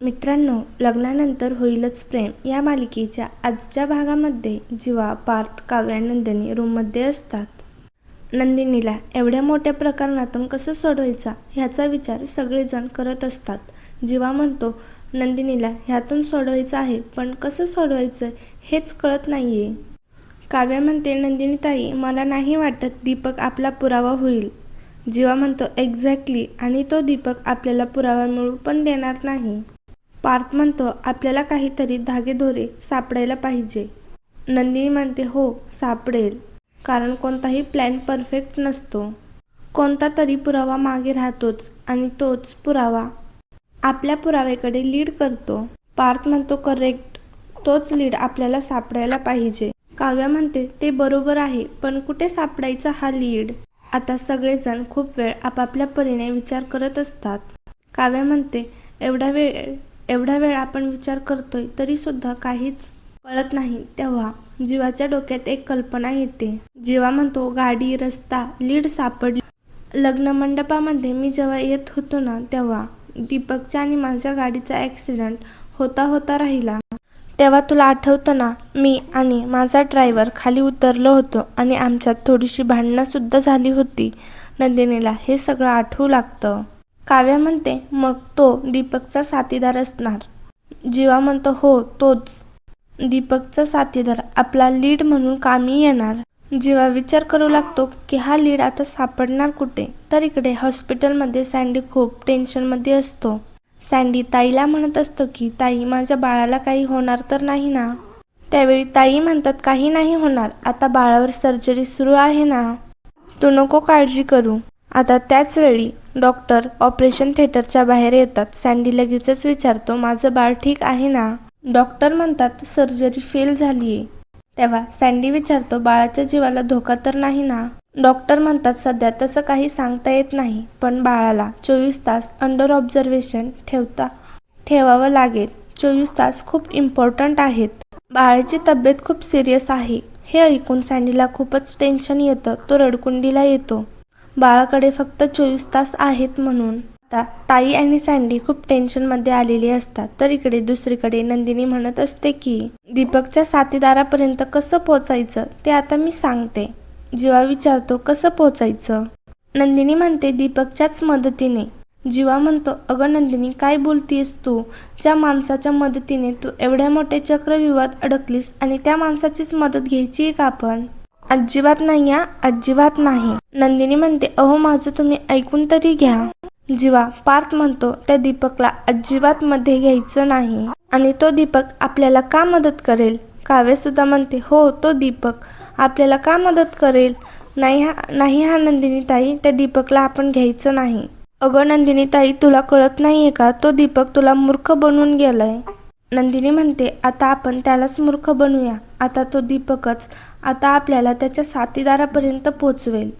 मित्रांनो लग्नानंतर होईलच प्रेम. या मालिकेच्या आजच्या भागामध्ये जीवा पार्थ काव्या नंदिनी रूममध्ये असतात. नंदिनीला एवढ्या मोठ्या प्रकरणातून कसं सोडवायचा ह्याचा विचार सगळेजण करत असतात. जीवा म्हणतो नंदिनीला ह्यातून सोडवायचं आहे पण कसं सोडवायचं हेच कळत नाही आहे काव्या म्हणते नंदिनी ताई मला नाही वाटत दीपक आपला पुरावा होईल. जीवा म्हणतो एक्झॅक्टली आणि तो दीपक आपल्याला पुरावा मिळू पण देणार नाही. पार्थ म्हणतो आपल्याला काहीतरी धागेदोरे सापडायला पाहिजे. नंदिनी म्हणते हो सापडेल. कारण कोणताही प्लॅन परफेक्ट नसतो. कोणता तरी पुरावा मागे राहतोच आणि तोच पुरावा आपल्या पुराव्याकडे लीड करतो. पार्थ म्हणतो करेक्ट तोच लीड आपल्याला सापडायला पाहिजे. काव्या म्हणते ते बरोबर आहे पण कुठे सापडायचा हा लीड आता सगळेजण खूप वेळ आपापल्या परीने विचार करत असतात. काव्या म्हणते एवढा वेळ एवढा वेळ आपण विचार करतोय तरी सुद्धा काहीच कळत नाही. तेव्हा जीवाच्या डोक्यात एक कल्पना येते. जीवा म्हणतो गाडी रस्ता लीड सापडली. लग्न मंडपामध्ये मी जेव्हा येत होतो ना तेव्हा दीपकच्या आणि माझ्या गाडीचा ॲक्सिडेंट होता होता राहिला. तेव्हा तुला आठवतं ना मी आणि माझा ड्रायव्हर खाली उतरलो होतो आणि आमच्यात थोडीशी भांडणंसुद्धा झाली होती नंदिनीला. हे सगळं आठवू लागतं. काव्या म्हणते मग तो दीपकचा साथीदार असणार. जीवा म्हणतो हो तोच. दीपकचा साथीदार आपला लीड म्हणून कामी येणार. जीवा विचार करू लागतो की हा लीड आता सापडणार कुठे? तर इकडे हॉस्पिटलमध्ये सँडी खूप टेन्शनमध्ये असतो. सँडी ताईला म्हणत असतो की ताई माझ्या बाळाला काही होणार तर नाही ना? त्यावेळी ताई म्हणतात काही नाही होणार. आता बाळावर सर्जरी सुरू आहे ना. तू नको काळजी करू. आता त्याच वेळी डॉक्टर ऑपरेशन थिएटरच्या बाहेर येतात. सँडी लगेचच विचारतो माझं बाळ ठीक आहे ना? डॉक्टर म्हणतात सर्जरी फेल झाली आहे तेव्हा सँडी विचारतो बाळाच्या जीवाला धोका तर नाही ना? डॉक्टर म्हणतात सध्या तसं काही सांगता येत नाही पण बाळाला चोवीस तास अंडर ऑब्झर्वेशन ठेवता ठेवावं लागेल. चोवीस तास खूप इम्पॉर्टंट आहेत. बाळाची तब्येत खूप सिरियस आहे. हे ऐकून सँडीला खूपच टेन्शन येतं. तो रडकुंडीला येतो. बाळाकडे फक्त चोवीस तास आहेत म्हणून. आता ताई आणि सँडी खूप टेन्शनमध्ये आलेली असतात. तर इकडे दुसरीकडे नंदिनी म्हणत असते की दीपकच्या साथीदारापर्यंत कसं पोचायचं ते आता मी सांगते. जीवा विचारतो कसं पोचायचं नंदिनी म्हणते दीपकच्याच मदतीने. जीवा म्हणतो अगं नंदिनी काय बोलतीयस तू? ज्या माणसाच्या मदतीने तू एवढ्या मोठ्या चक्रव्यूहात अडकलीस आणि त्या माणसाचीच मदत घ्यायची आहे का आपण? अजिबात नाही या अजिबात नाही. नंदिनी म्हणते अहो माझं तुम्ही ऐकून तरी घ्या. जीवा पार्थ म्हणतो त्या दीपकला अजिबात मध्ये घ्यायचं नाही. आणि तो दीपक आपल्याला का मदत करेल? काव्य सुद्धा म्हणते हो तो दीपक आपल्याला का मदत करेल? नाही हा नाही हा नंदिनी ताई त्या दीपकला आपण घ्यायचं नाही. अगं नंदिनी ताई तुला कळत नाहीये का? तो दीपक तुला मूर्ख बनवून गेलाय. नंदिनी म्हणते आता आपण त्यालाच मूर्ख बनवूया आता तो दीपकच आता आपल्याला त्याच्या साथीदारापर्यंत पोचवेल.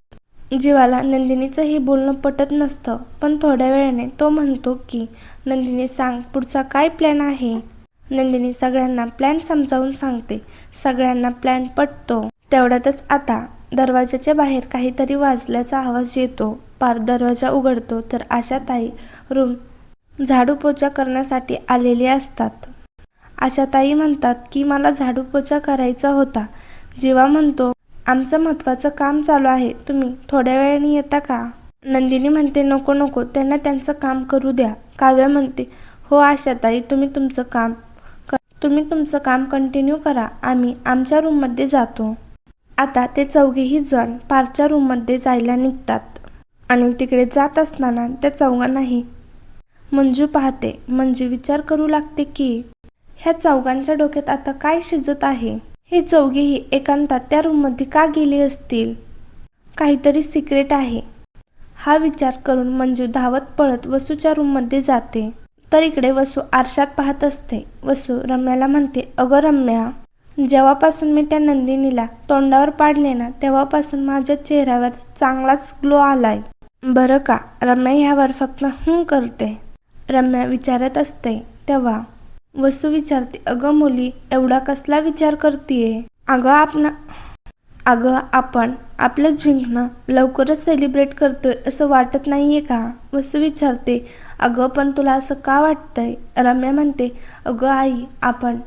जीवाला नंदिनीचं हे बोलणं पटत नसतं पण थोड्या वेळाने तो म्हणतो की नंदिनी सांग पुढचा काय प्लॅन आहे? नंदिनी सगळ्यांना प्लॅन समजावून सांगते. सगळ्यांना प्लॅन पटतो. तेवढ्यातच आता दरवाजाच्या बाहेर काहीतरी वाजल्याचा आवाज येतो. पार दरवाजा उघडतो तर आशाताई रूम झाडू पोचा करण्यासाठी आलेली असतात. आशाताई म्हणतात की मला झाडू पोचा करायचा होता. जीवा म्हणतो आमचं महत्त्वाचं काम चालू आहे. तुम्ही थोड्या वेळाने येता का? नंदिनी म्हणते नको नको. त्यांना त्यांचं काम करू द्या. काव्या म्हणते हो आशाताई तुम्ही तुमचं काम क- तुम्ही तुमचं काम कंटिन्यू करा. आम्ही आमच्या रूममध्ये जातो. आता ते चौघेही जण पारच्या रूममध्ये जायला निघतात. आणि तिकडे जात असताना त्या चौघांनाही मंजू पाहते. मंजू विचार करू लागते की ह्या चौघांच्या डोक्यात आता काय शिजत आहे? हे चौघेही एकांतात त्या रूममध्ये का गेले असतील? काहीतरी सिक्रेट आहे. हा विचार करून मंजू धावत पळत वसूच्या रूममध्ये जाते. तर इकडे वसू आरशात पाहत असते. वसू रम्याला म्हणते अगं रम्या जेव्हापासून मी त्या नंदिनीला तोंडावर पाडले ना तेव्हापासून माझ्या चेहऱ्यावर चांगलाच ग्लो आलाय. बरं का रम्या ह्यावर फक्त हं करते रम्या विचारत असते. तेव्हा वसू विचारते अगं मुली एवढा कसला विचार करतीये? अगं आपण अगं आपण आपलं जिंकणं लवकरच सेलिब्रेट करतोय असं वाटत नाहीये का? वसू विचारते अगं पण तुला असं का वाटतंय? रम्या म्हणते अगं आई आपण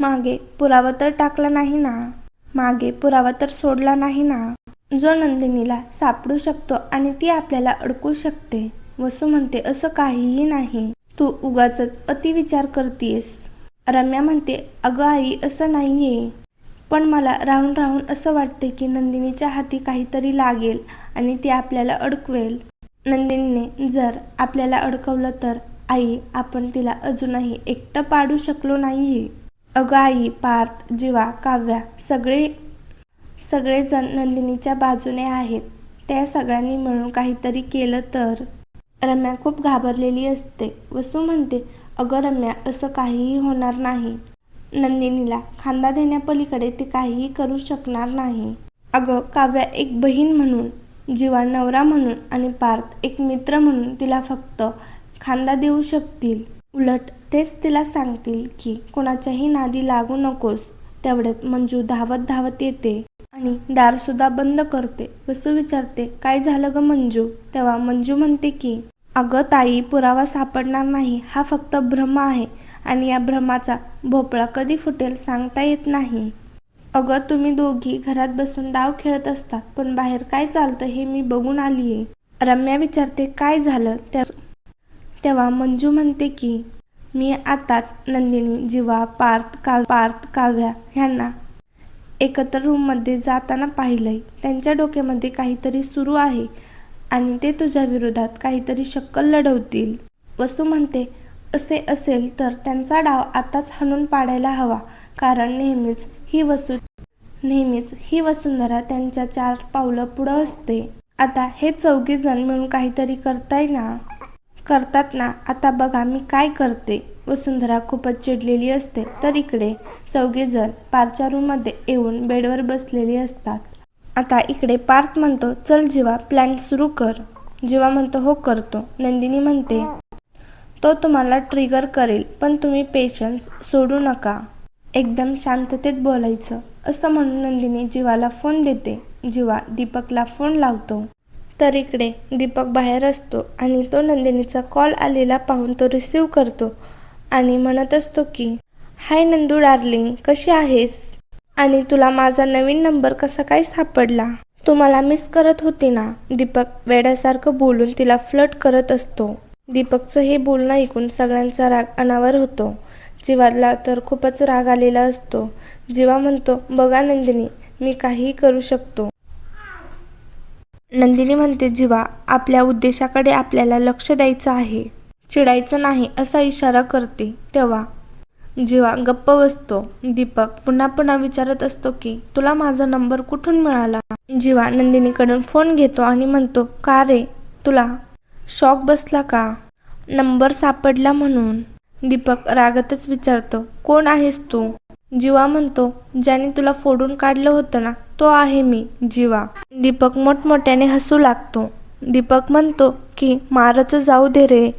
मागे पुरावा तर टाकला नाही ना? मागे पुरावा तर सोडला नाही ना? जो नंदिनीला सापडू शकतो आणि ती आपल्याला अडकू शकते. वसू म्हणते असं काहीही नाही. तू उगाच अतिविचार करतीयस. रम्या म्हणते अगं आई असं नाही आहे पण मला राहून राहून असं वाटते की नंदिनीच्या हाती काहीतरी लागेल आणि ती आपल्याला अडकवेल. नंदिनीने जर आपल्याला अडकवलं तर आई आपण तिला अजूनही एकटं पाडू शकलो नाहीये. अगं आई पार्थ जीवा काव्या सगळे सगळेजण नंदिनीच्या बाजूने आहेत. त्या सगळ्यांनी मिळून काहीतरी केलं तर. रम्या खूप घाबरलेली असते वसू म्हणते अगं रम्या असं काहीही होणार नाही. नंदिनीला खांदा देण्यापलीकडे ती काहीही करू शकणार नाही. अगं काव्या एक बहीण म्हणून जीवा नवरा म्हणून आणि पार्थ एक मित्र म्हणून तिला फक्त खांदा देऊ शकतील. उलट तेच तिला सांगतील की कोणाच्याही नादी लागू नकोस. तेवढ्यात मंजू धावत धावत येते आणि दारसुद्धा बंद करते वसू विचारते काय झालं ग मंजू? तेव्हा मंजू म्हणते की अगं ताई पुरावा सापडणार नाही. हा फक्त भ्रम आहे आणि या भ्रमाचा भोपळा कधी फुटेल सांगता येत नाही. अगं तुम्ही दोघी घरात बसून डाव खेळत असतात पण बाहेर काय चालतं हे मी बघून आलीये. रम्या विचारते काय झालं? त्या तेव्हा मंजू म्हणते की मी आताच नंदिनी जीवा पार्थ काव पार्थ काव्या ह्यांना एकत्र रूममध्ये जाताना पाहिलंय. त्यांच्या डोक्यामध्ये काहीतरी सुरू आहे. आणि ते तुझ्या विरोधात काहीतरी शक्कल लढवतील. वसू म्हणते असे असेल तर त्यांचा डाव आताच हाणून पाडायला हवा. कारण नेहमीच ही वसू नेहमीच ही वसुंधरा त्यांच्या चार पावलं पुढं असते. आता हे चौघे जण मिळून काहीतरी करताय ना? करतात ना. आता बघा मी काय करते. वसुंधरा खूपच चिडलेली असते. तर इकडे चौघे जण पारच्या रूममध्ये येऊन बेडवर बसलेली असतात. आता इकडे पार्थ म्हणतो चल जीवा प्लॅन सुरू कर. जीवा म्हणतो हो करतो. नंदिनी म्हणते तो तुम्हाला ट्रिगर करेल पण तुम्ही पेशन्स सोडू नका. एकदम शांततेत बोलायचं. असं म्हणून नंदिनी जीवाला फोन देते. जीवा दीपकला फोन लावतो. तर इकडे दीपक बाहेर असतो आणि तो नंदिनीचा कॉल आलेला पाहून तो रिसीव करतो आणि म्हणत असतो की हाय नंदू डार्लिंग कशी आहेस? आणि तुला माझा नवीन नंबर कसा काय सापडला? तू मला मिस करत होती ना? दीपक वेड्यासारखं बोलून तिला फ्लट करत असतो. दीपकचं हे बोलणं ऐकून सगळ्यांचा राग अनावर होतो. जीवाला तर खूपच राग आलेला असतो. जीवा म्हणतो बघा नंदिनी मी काहीही करू शकतो. नंदिनी म्हणते जीवा आपल्या उद्देशाकडे आपल्याला लक्ष द्यायचं आहे. चिडायचं नाही असा इशारा करते. तेव्हा जीवा गप्प बसतो दीपक पुन्हा पुन्हा विचारत असतो की तुला माझा नंबर कुठून मिळाला? जीवा नंदिनीकडून फोन घेतो आणि म्हणतो का रे तुला शॉक बसला का? नंबर सापडला म्हणून. दीपक रागातच विचारतो कोण आहेस तू? जीवा म्हणतो ज्याने तुला फोडून काढलं होतं ना तो आहे मी. जीवा दीपक मोठमोठ्याने हसू लागतो दीपक म्हणतो की मारच जाऊ दे रे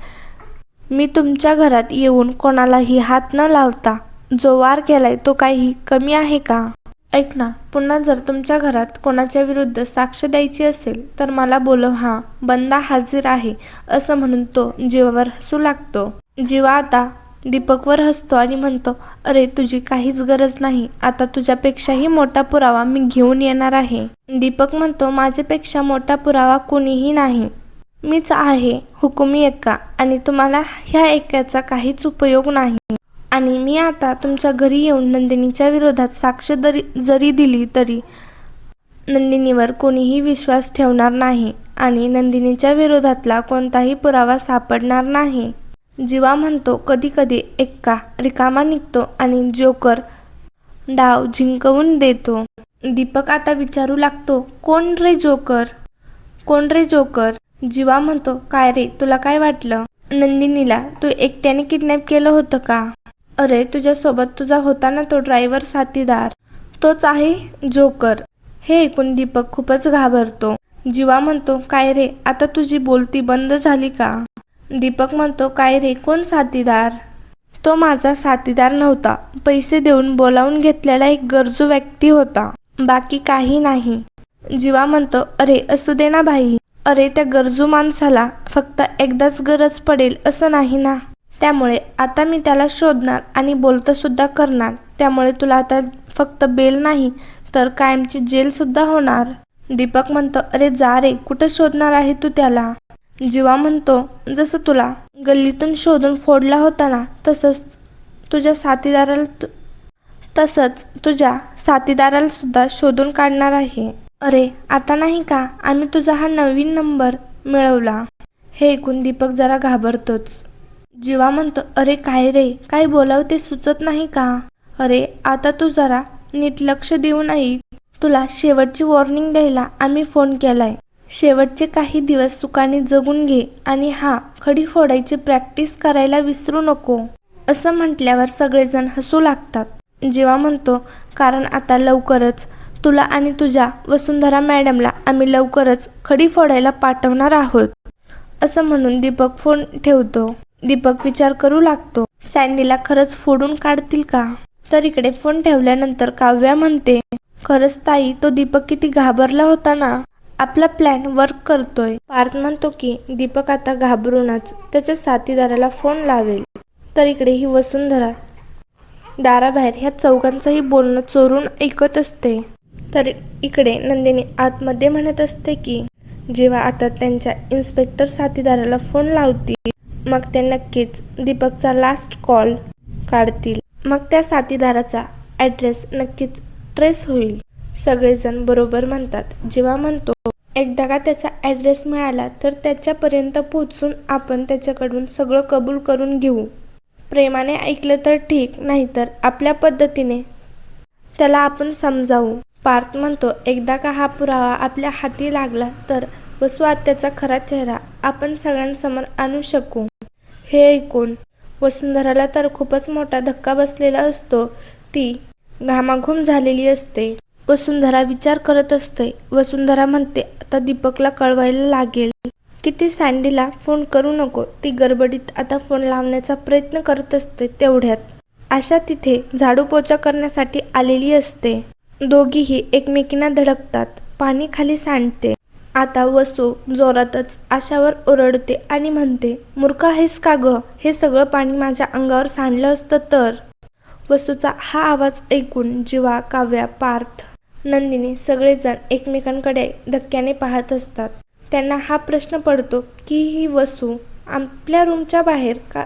मी तुमच्या घरात येऊन कोणालाही हात न लावता जो वार केलाय तो काही कमी आहे का? ऐक ना पुन्हा जर तुमच्या घरात कोणाच्या विरुद्ध साक्ष द्यायची असेल तर मला बोलव हा बंदा हाजीर आहे असं म्हणून तो जीवावर हसू लागतो. जीवा आता दीपकवर हसतो आणि म्हणतो अरे तुझी काहीच गरज नाही आता तुझ्यापेक्षाही मोठा पुरावा मी घेऊन येणार आहे. दीपक म्हणतो माझ्यापेक्षा मोठा पुरावा कोणीही नाही मीच आहे हुकुमी एका आणि तुम्हाला ह्या एकाचा काहीच उपयोग नाही. आणि मी आता तुमच्या घरी येऊन नंदिनीच्या विरोधात साक्ष दरी जरी दिली तरी नंदिनीवर कोणीही विश्वास ठेवणार नाही. आणि नंदिनीच्या विरोधातला कोणताही पुरावा सापडणार नाही. जीवा म्हणतो कधीकधी एक्का रिकामा निघतो आणि जोकर डाव जिंकवून देतो. दीपक आता विचारू लागतो कोण रे जोकर? कोण रे जोकर? जीवा म्हणतो काय रे तुला काय वाटलं? नंदिनीला तू एकट्याने किडनॅप केलं होतं का? अरे तुझ्यासोबत तुझा होता ना तो ड्रायव्हर साथीदार. तोच आहे जोकर हे ऐकून दीपक खूपच घाबरतो. जीवा म्हणतो काय रे आता तुझी बोलती बंद झाली का? दीपक म्हणतो काय रे कोण साथीदार? तो माझा साथीदार नव्हता. पैसे देऊन बोलावून घेतलेला एक गरजू व्यक्ती होता. बाकी काही नाही. जीवा म्हणतो अरे असू दे ना भाई अरे त्या गरजू माणसाला फक्त एकदाच गरज पडेल असं नाही ना? त्यामुळे आता मी त्याला शोधणार आणि बोलतंसुद्धा करणार. त्यामुळे तुला आता फक्त बेल नाही तर कायमची जेलसुद्धा होणार. दीपक म्हणतो अरे जा रे कुठं शोधणार आहे तू त्याला? जीवा म्हणतो जसं तुला गल्लीतून शोधून फोडला होता ना तसंच तुझ्या साथीदाराला तु- तसंच तुझ्या साथीदाराला सुद्धा शोधून काढणार आहे. अरे आता नाही का? आम्ही तुझा हा नवीन नंबर मिळवला. हे ऐकून दीपक जरा घाबरतोच. जीवा म्हणतो अरे काय रे? काय बोलावं ते सुचत नाही का? अरे आता तू जरा नीट लक्ष देऊन ऐक. तुला शेवटची वॉर्निंग द्यायला आम्ही फोन केलाय. शेवटचे काही दिवस सुखाने जगून घे आणि हा खडी फोडायची प्रॅक्टिस करायला विसरू नको. असं म्हटल्यावर सगळेजण हसू लागतात. जेव्हा म्हणतो कारण आता लवकरच तुला आणि तुझ्या वसुंधरा मॅडमला आम्ही लवकरच खडी फोडायला पाठवणार आहोत असं म्हणून दीपक फोन ठेवतो. दीपक विचार करू लागतो सँडीला खरंच फोडून काढतील का? तर इकडे फोन ठेवल्यानंतर काव्या म्हणते खरंच ताई तो दीपक किती घाबरला होता ना? आपला प्लॅन वर्क करतोय. पार्थ म्हणतो की दीपक आता घाबरूनच त्याच्या साथीदाराला फोन लावेल. तर इकडे ही वसुंधरा दाराबाहेर ह्या चौघांचंही बोलणं चोरून ऐकत असते. तर इकडे नंदिनी आतमध्ये म्हणत असते की जेव्हा आता त्यांच्या इन्स्पेक्टर साथीदाराला फोन लावतील मग ते नक्कीच दीपकचा लास्ट कॉल काढतील. मग त्या साथीदाराचा ॲड्रेस नक्कीच ट्रेस होईल. सगळेजण बरोबर म्हणतात. जेव्हा म्हणतो एकदा का त्याचा ॲड्रेस मिळाला तर त्याच्यापर्यंत पोचून आपण त्याच्याकडून सगळं कबूल करून घेऊ. प्रेमाने ऐकलं तर ठीक नाहीतर आपल्या पद्धतीने त्याला आपण समजावू. पार्थ म्हणतो एकदा का हा पुरावा आपल्या हाती लागला तर वसु आत्याचा खरा चेहरा आपण सगळ्यांसमोर आणू शकू. हे ऐकून वसुंधराला तर खूपच मोठा धक्का बसलेला असतो. ती घामाघूम झालेली असते. वसुंधरा विचार करत असते. वसुंधरा म्हणते आता दीपकला कळवायला लागेल. की ती सँडीला फोन करू नको. ती गडबडीत आता फोन लावण्याचा प्रयत्न करत असते तेवढ्यात. आशा तिथे झाडू पोचा करण्यासाठी आलेली असते. दोघीही एकमेकींना धडकतात. पाणी खाली सांडते. आता वसू जोरातच आशावर ओरडते आणि म्हणते मूर्ख आहेस का ग? हे सगळं पाणी माझ्या अंगावर सांडलं असतं तर? वसूचा हा आवाज ऐकून जीवा काव्या पार्थ नंदिनी सगळेजण एकमेकांकडे धक्क्याने पाहत असतात. त्यांना हा प्रश्न पडतो की ही वसू आपल्या रूमच्या बाहेर का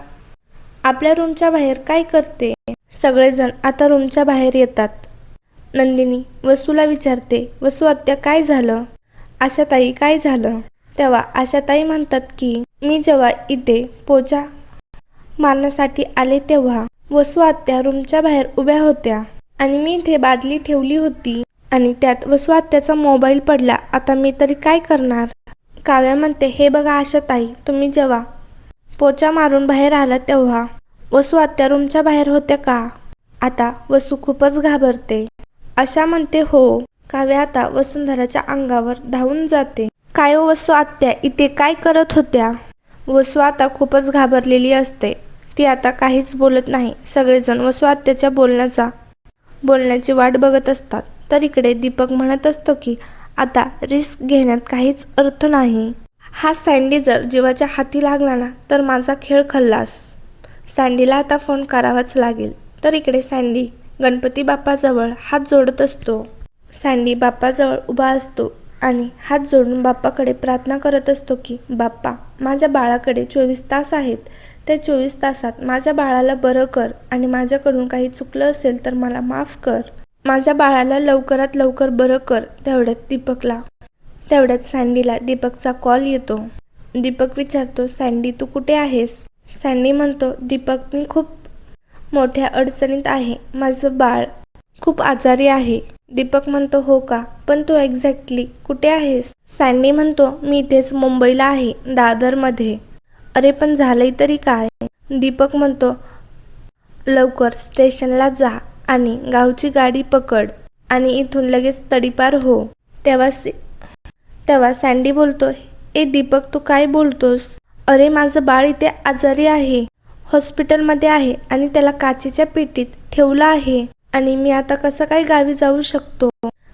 आपल्या रूमच्या बाहेर काय करते? सगळेजण आता रूमच्या बाहेर येतात. नंदिनी वसूला विचारते वसू आत्या काय झालं? आशाताई काय झालं? तेव्हा आशाताई म्हणतात की मी जेव्हा इथे पोचा मारण्यासाठी आले तेव्हा वसू आत्या रूमच्या बाहेर उभ्या होत्या आणि मी इथे बादली ठेवली होती आणि त्यात वसू आत्याचा मोबाईल पडला. आता मी तरी काय करणार? काव्या म्हणते हे बघा आशाताई तुम्ही जेव्हा पोचा मारून बाहेर आला तेव्हा वसू आत्या रूमच्या बाहेर होत्या का? आता वसू खूपच घाबरते. आशा म्हणते हो काव्य आता वसुंधराच्या अंगावर धावून जाते. काय वसू आत्या इथे काय करत होत्या? वसू आता खूपच घाबरलेली असते. ती आता काहीच बोलत नाही. सगळेजण वसू आत्याच्या बोलण्याचा बोलण्याची वाट बघत असतात. तर इकडे दीपक म्हणत असतो की आता रिस्क घेण्यात काहीच अर्थ नाही. हा सँडी जर जीवाच्या हाती लागला ना तर माझा खेळ खल्लास. सँडीला आता फोन करावाच लागेल. तर इकडे सँडी गणपती बाप्पाजवळ हात जोडत असतो. सँडी बाप्पाजवळ उभा असतो आणि हात जोडून बाप्पाकडे प्रार्थना करत असतो की बाप्पा माझ्या बाळाकडे चोवीस तास आहेत. त्या चोवीस तासात माझ्या बाळाला बरं कर आणि माझ्याकडून काही चुकलं असेल तर मला माफ कर. माझ्या बाळाला लवकरात लवकर बरं कर तेवढ्यात दीपकला. तेवढ्यात सँडीला दीपकचा कॉल येतो. दीपक विचारतो सँडी तू कुठे आहेस? सँडी म्हणतो दीपक मी खूप मोठ्या अडचणीत आहे. माझं बाळ खूप आजारी आहे. दीपक म्हणतो हो का? पण तू एक्झॅक्टली कुठे आहेस? सँडी म्हणतो मी इथेच मुंबईला आहे दादरमध्ये. अरे पण झालंय तरी काय? दीपक म्हणतो लवकर स्टेशनला जा आणि गावची गाडी पकड आणि इथून लगेच तडीपार हो. तेव्हा तेव्हा सँडी बोलतो ए दीपक तू काय बोलतोस? अरे माझं बाळ इथे आजारी आहे. हॉस्पिटलमध्ये आहे आणि त्याला काचेच्या पेटीत ठेवलं आहे. आणि मी आता कसं काय गावी जाऊ शकतो?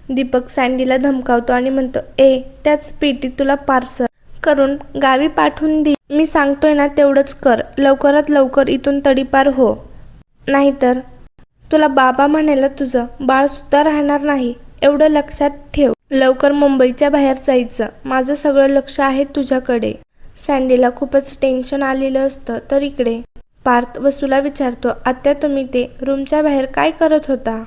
दीपक सँडीला धमकावतो आणि म्हणतो ए त्याच पेटीत तुला पार्सल करून गावी पाठवून दे. मी सांगतोय ना तेवढंच कर. लवकरात लवकर इथून तडीपार हो. नाहीतर तुला बाबा म्हणायला तुझं बाळसुद्धा राहणार नाही. एवढं लक्षात ठेव. लवकर मुंबईच्या बाहेर जायचं. माझं सगळं लक्ष आहे तुझ्याकडे. सँडीला खूपच टेन्शन आलेलं असतं तर इकडे. पार्थ वसूला विचारतो आत्या तुम्ही ते रूमच्या बाहेर काय करत होता?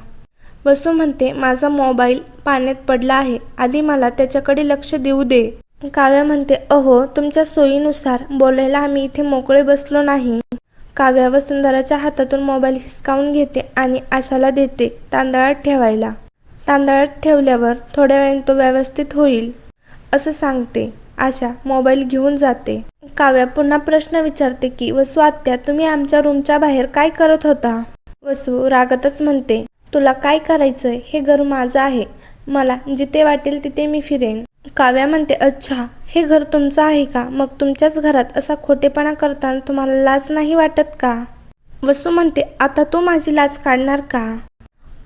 वसू म्हणते माझा मोबाईल पाण्यात पडला आहे. आधी मला त्याच्याकडे लक्ष देऊ दे. काव्या म्हणते अहो तुमच्या सोयीनुसार बोलायला आम्ही इथे मोकळे बसलो नाही. काव्या वसुंधराच्या हातातून मोबाईल हिसकावून घेते आणि आशाला देते तांदळात ठेवायला. तांदळात ठेवल्यावर थोड्या वेळाने तो व्यवस्थित होईल असं सांगते. आशा मोबाईल घेऊन जाते. काव्या पुन्हा प्रश्न विचारते की वसू आत्या तुम्ही आमच्या रूमच्या बाहेर काय करत होता? वसू रागातच म्हणते तुला काय करायचंय? हे घर माझं आहे. मला जिथे वाटेल तिथे मी फिरेन. काव्या म्हणते अच्छा हे घर तुमचं आहे का? मग तुमच्याच घरात असा खोटेपणा करताना तुम्हाला लाज नाही वाटत का? वसू म्हणते आता तू माझी लाज काढणार का?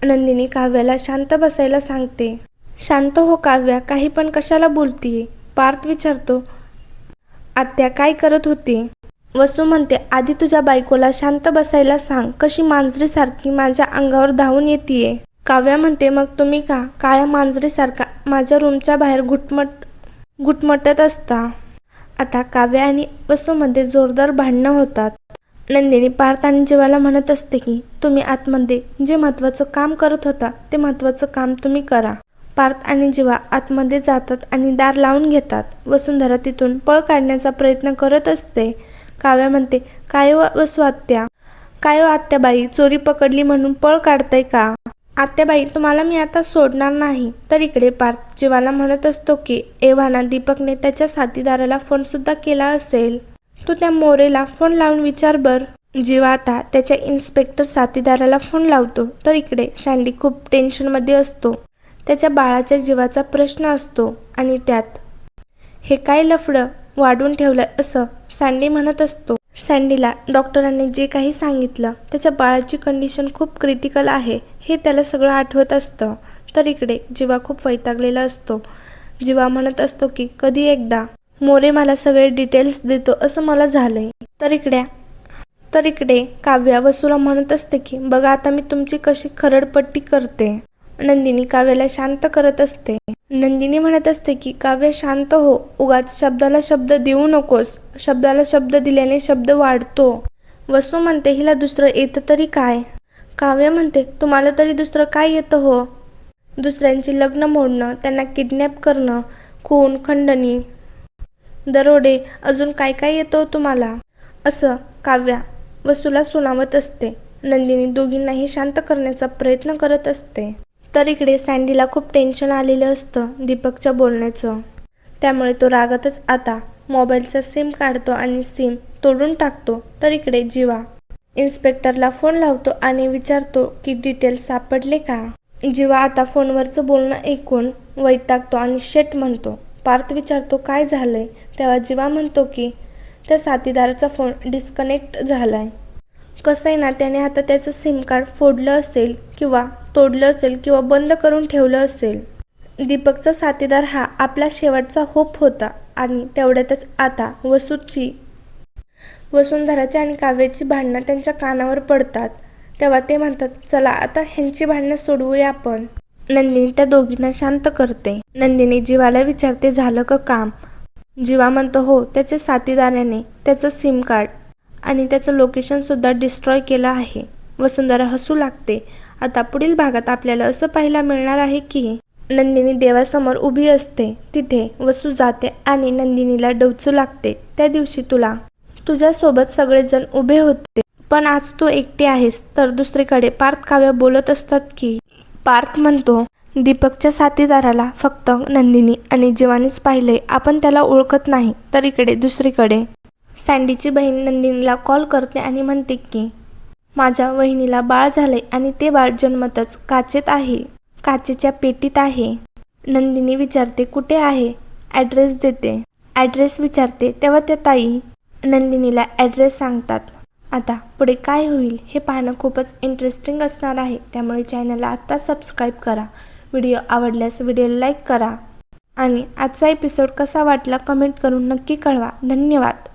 नंदिनी काव्याला शांत बसायला सांगते शांत हो काव्या काही पण कशाला बोलतीये. पार्थ विचारतो आत्या काय करत होती? वसू म्हणते आधी तुझ्या बायकोला शांत बसायला सांग कशी मांजरीसारखी माझ्या अंगावर धावून येते काव्या म्हणते मग तुम्ही का काळ्या मांजरीसारखा माझ्या रूमच्या बाहेर घुटमट घुटमटत असता? आता काव्या आणि वसूमध्ये जोरदार भांडणं होतात. नंदिनी पार्थ आणि जीवाला म्हणत असते की तुम्ही आतमध्ये जे महत्त्वाचं काम करत होता ते महत्त्वाचं काम तुम्ही करा. पार्थ आणि जीवा आतमध्ये जातात आणि दार लावून घेतात. वसुंधरा तिथून पळ काढण्याचा प्रयत्न करत असते. काव्या म्हणते काय व वसू आत्या? काय हो आत्याबाई? चोरी पकडली म्हणून पळ काढताय का? आत्याबाई तुम्हाला मी आता सोडणार नाही. तर इकडे पार्थ जीवाला म्हणत असतो की एव्हाना दीपकने त्याच्या साथीदाराला फोन सुद्धा केला असेल. तू त्या मोरेला फोन लावून विचार बर. जीवा आता त्याच्या इन्स्पेक्टर साथीदाराला फोन लावतो. तर इकडे सँडी खूप टेन्शनमध्ये असतो. त्याच्या बाळाच्या जीवाचा प्रश्न असतो आणि त्यात हे काय लफडं वाढून ठेवलं असं सँडी म्हणत असतो. सँडीला डॉक्टरांनी जे काही सांगितलं त्याच्या बाळाची कंडिशन खूप क्रिटिकल आहे हे त्याला सगळं आठवत असतं. तर इकडे जीवा खूप वैतागलेला असतो. जीवा म्हणत असतो की कधी एकदा मोरे मला सगळे डिटेल्स देतो असं मला झालंय. तर इकडे तर इकडे काव्या वसुला म्हणत असते की बघा आता मी तुमची कशी खरडपट्टी करते. नंदिनी काव्याला शांत करत असते. नंदिनी म्हणत असते की काव्य शांत हो. उगाच शब्दाला शब्द देऊ नकोस. शब्दाला शब्द दिल्याने शब्द वाढतो. वसू म्हणते हिला दुसरं येतं तरी काय? काव्य म्हणते तुम्हाला तरी दुसरं काय येतं हो? दुसऱ्यांची लग्न मोडणं त्यांना किडनॅप करणं खून खंडणी. दरोडे अजून काय काय येतं हो तुम्हाला? असं काव्या वसूला सुनावत असते. नंदिनी दोघींनाही शांत करण्याचा प्रयत्न करत असते. तर इकडे सँडीला खूप टेन्शन आलेलं असतं दीपकच्या बोलण्याचं. त्यामुळे तो रागातच आता मोबाईलचा सिम काढतो आणि सिम तोडून टाकतो. तर इकडे जीवा. इन्स्पेक्टरला फोन लावतो आणि विचारतो की डिटेल्स सापडले का? जीवा आता फोनवरचं बोलणं ऐकून वैतागतो आणि शेट म्हणतो. पार्थ विचारतो काय झालंय? तेव्हा जीवा म्हणतो की त्या साथीदाराचा फोन डिस्कनेक्ट झालाय. कसं आहे ना त्याने आता त्याचं सिम कार्ड फोडलं असेल किंवा तोडलं असेल किंवा बंद करून ठेवलं असेल. दीपकचा साथीदार हा आपला शेवटचा होप होता आणि तेवढ्यातच आता वसूची वसुंधराची आणि काव्याची भांडणं त्यांच्या कानावर पडतात. तेव्हा ते म्हणतात चला आता ह्यांची भांडणं सोडवूया आपण. नंदिनी त्या दोघींना शांत करते. नंदिनी जीवाला विचारते झालं का काम? जीवा म्हणतो हो त्याच्या साथीदाराने त्याचं सिम कार्ड आणि त्याचं लोकेशनसुद्धा डिस्ट्रॉय केलं आहे. वसुंधरा हसू लागते. आता पुढील भागात आपल्याला असं पाहायला मिळणार आहे की नंदिनी देवासमोर उभी असते. तिथे वसू जाते आणि नंदिनीला डवचू लागते. त्या दिवशी तुला तुझ्यासोबत सगळेजण उभे होते. पण आज तू एकटी आहेस तर दुसरीकडे पार्थ काव्य बोलत असतात की पार्थ म्हणतो दीपकच्या साथीदाराला फक्त नंदिनी आणि जीवानीच पाहिले आपण त्याला ओळखत नाही तर इकडे दुसरीकडे. सँडीची बहीण नंदिनीला कॉल करते आणि म्हणते की माझ्या वहिनीला बाळ झाले आणि ते बाळ जन्मतच काचेत आहे. काचेच्या पेटीत आहे. नंदिनी विचारते कुठे आहे? ॲड्रेस देते. ॲड्रेस विचारते? तेव्हा त्या ताई नंदिनीला ॲड्रेस सांगतात. आता पुढे काय होईल हे पाहणं खूपच इंटरेस्टिंग असणार आहे. त्यामुळे चॅनलला आत्ता सबस्क्राईब करा. व्हिडिओ आवडल्यास व्हिडिओला लाईक करा आणि आजचा एपिसोड कसा वाटला कमेंट करून नक्की कळवा. धन्यवाद.